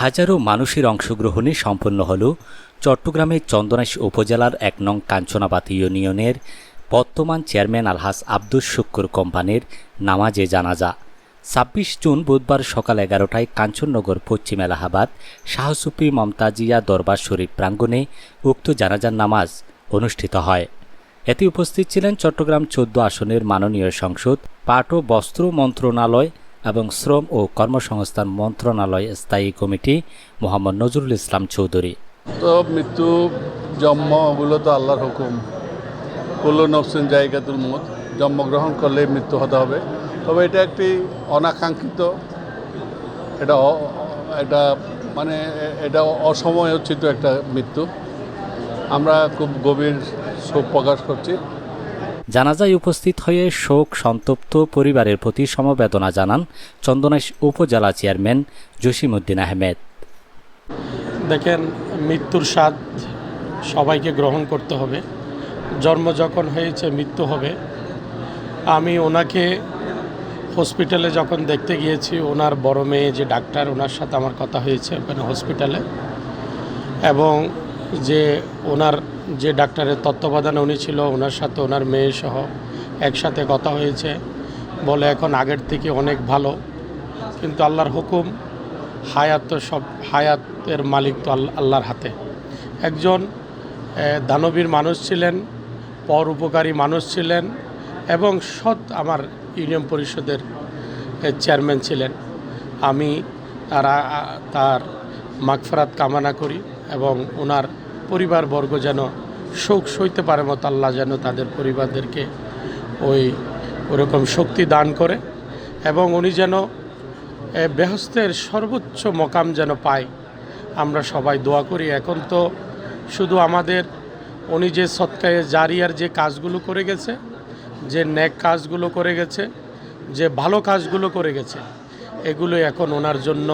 হাজারো মানুষের অংশগ্রহণে সম্পন্ন হল চট্টগ্রামের চন্দনাইশ উপজেলার এক নং কাঞ্চনাবাদ ইউনিয়নের বর্তমান চেয়ারম্যান আলহাস আব্দুস শুক্কুর কোম্পানির নামাজে জানাজা। ছাব্বিশ জুন বুধবার সকাল এগারোটায় কাঞ্চননগর, পশ্চিম এলাহাবাদ শাহসুফি মমতাজিয়া দরবার শরীফ প্রাঙ্গণে উক্ত জানাজার নামাজ অনুষ্ঠিত হয়। এতে উপস্থিত ছিলেন চট্টগ্রাম চোদ্দ আসনের মাননীয় সংসদ, পাট ও বস্ত্র মন্ত্রণালয় এবং শ্রম ও কর্মসংস্থান মন্ত্রণালয় স্থায়ী কমিটি মোহাম্মদ নজরুল ইসলাম চৌধুরী। তো মৃত্যু, জন্ম ওগুলো তো আল্লাহর হুকুম। কুল্লু নফসিন জায়গাতুল মত জন্মগ্রহণ করলে মৃত্যু হতে হবে। তবে এটা একটি অনাকাঙ্ক্ষিত, এটা এটা মানে এটা অসময়োচিত একটা মৃত্যু। আমরা খুব গভীর শোক প্রকাশ করছি। জানাজায় উপস্থিত হয়ে শোক সন্তপ্ত পরিবারের প্রতি সমবেদনা জানান চন্দনাইশ উপজেলা চেয়ারম্যান জসিমউদ্দিন আহমেদ। দেখেন, মৃত্যুর স্বাদ সবাইকে গ্রহণ করতে হবে। জন্ম যখন হয়েছে, মৃত্যু হবে। আমি ওনাকে হসপিটালে যখন দেখতে গিয়েছি, ওনার বড় মেয়ে যে ডাক্তার, ওনার সাথে আমার কথা হয়েছে ওখানে হসপিটালে। এবং যে ওনার যে ডাক্তারের তত্ত্বাবধানে উনি ছিল, ওনার সাথে ওনার মেয়ে সহ একসাথে কথা হয়েছে। বলে এখন আগের থেকে অনেক ভালো। কিন্তু আল্লাহর হুকুম, হায়াত তো সব, হায়াতের মালিক তো আল্লাহ আল্লাহর হাতে। একজন দানবীর মানুষ ছিলেন, পর উপকারী মানুষ ছিলেন এবং সৎ আমার ইউনিয়ন পরিষদের চেয়ারম্যান ছিলেন। আমি তারা তার মাগফরাত কামনা করি এবং ওনার পরিবারবর্গ যেন শোক সইতে পারে মতো আল্লাহ যেন তাদের পরিবারদেরকে ওই ওরকম শক্তি দান করে এবং উনি যেন বেহস্তের সর্বোচ্চ মকাম যেন পায়। আমরা সবাই দোয়া করি। এখন তো শুধু আমাদের, উনি যে সৎকায়ে জারিয়ার যে কাজগুলো করে গেছে, যে ন্যাক কাজগুলো করে গেছে, যে ভালো কাজগুলো করে গেছে, এগুলো এখন ওনার জন্য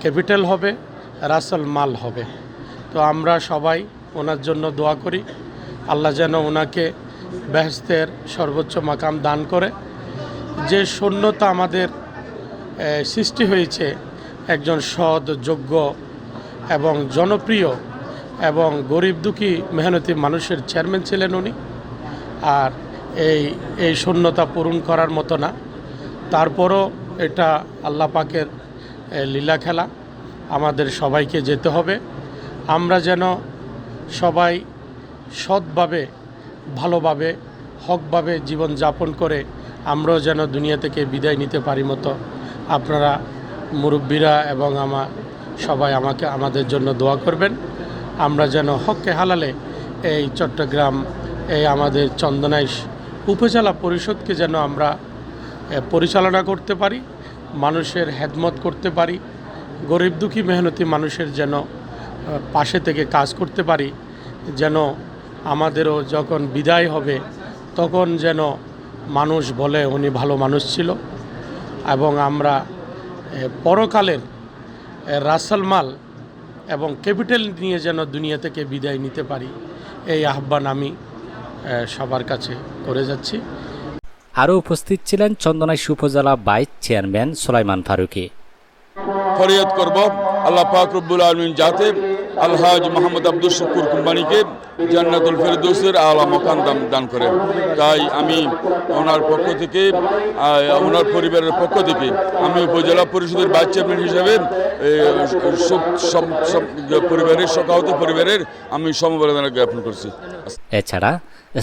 ক্যাপিটাল হবে, রাসেল মাল হবে। তো আমরা সবাই ওনার জন্য দোয়া করি। আল্লাহ যেন ওনাকে বেহস্তের সর্বোচ্চ মাকাম দান করে। যে শূন্যতা আমাদের সৃষ্টি হয়েছে একজন সৎ, যোগ্য এবং জনপ্রিয় এবং গরিব দুঃখী মেহনতি মানুষের চেয়ারম্যান ছিলেন উনি। আর এই এই শূন্যতা পূরণ করার মতো না। তারপরও এটা আল্লাহ পাকের লীলা খেলা। আমাদের সবাইকে যেতে হবে। আমরা যেন সবাই সৎভাবে, ভালোভাবে, হকভাবে জীবন যাপন করে আমরাও যেন দুনিয়া থেকে বিদায় নিতে পারি মতো আপনারা মুরব্বীরা এবং আমার সবাই আমাকে, আমাদের জন্য দোয়া করবেন। আমরা যেন হককে হালালে এই চট্টগ্রাম, এই আমাদের চন্দনাইশ উপজেলা পরিষদকে যেন আমরা পরিচালনা করতে পারি, মানুষের হেদমত করতে পারি, গরিব দুঃখী, মেহনতি মানুষের যেন পাশে থেকে কাজ করতে পারি যেন আমাদেরও যখন বিদায় হবে তখন যেন মানুষ বলে উনি ভালো মানুষ ছিল। এবং আমরা পরকালের রাসাল মাল এবং ক্যাপিটাল নিয়ে যেন দুনিয়া থেকে বিদায় নিতে পারি এই আহ্বান আমি সবার কাছে করে যাচ্ছি। আরও উপস্থিত ছিলেন চন্দনাইশ উপজেলা ভাইস চেয়ারম্যান সোলাইমান ফারুকি। ফরিয়াদ করব আল্লাহ পাক রব্বুল আলমিন যাতে আলহাজ মোহাম্মদ আব্দুল শুকুর কোম্পানিকে জান্নাতুল ফেরদৌসের আলা মকান দান দান করে। তাই আমি ওনার পক্ষ থেকে ওনার পরিবারের পক্ষ থেকে, আমি উপজেলা পরিষদের ভাইস চেয়ারম্যান হিসেবে পরিবারের, শোকাহত পরিবারের আমি সমবেদনা জ্ঞাপন করছি। এছাড়া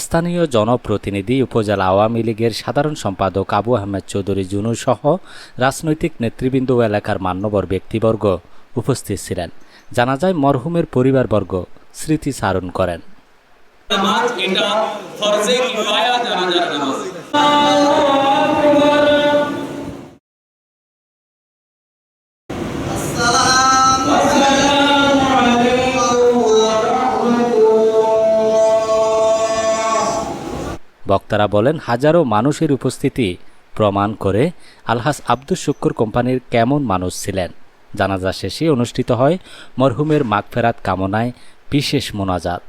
স্থানীয় জনপ্রতিনিধি উপজেলা আওয়ামী লীগের সাধারণ সম্পাদক আবু আহমেদ চৌধুরী জুনু সহ রাজনৈতিক নেতৃবৃন্দ এলাকার মান্যবর ব্যক্তিবর্গ উপস্থিত ছিলেন। জানা যায় মরহুমের পরিবারবর্গ স্মৃতি চারণ করেন। বক্তারা বলেন হাজারো মানুষের উপস্থিতি প্রমাণ করে আলহাস আব্দুল শুক্কুর কোম্পানির কেমন মানুষ ছিলেন। জানাজা শেষে অনুষ্ঠিত হয় মরহুমের মাগফেরাত কামনায় বিশেষ মোনাজাত।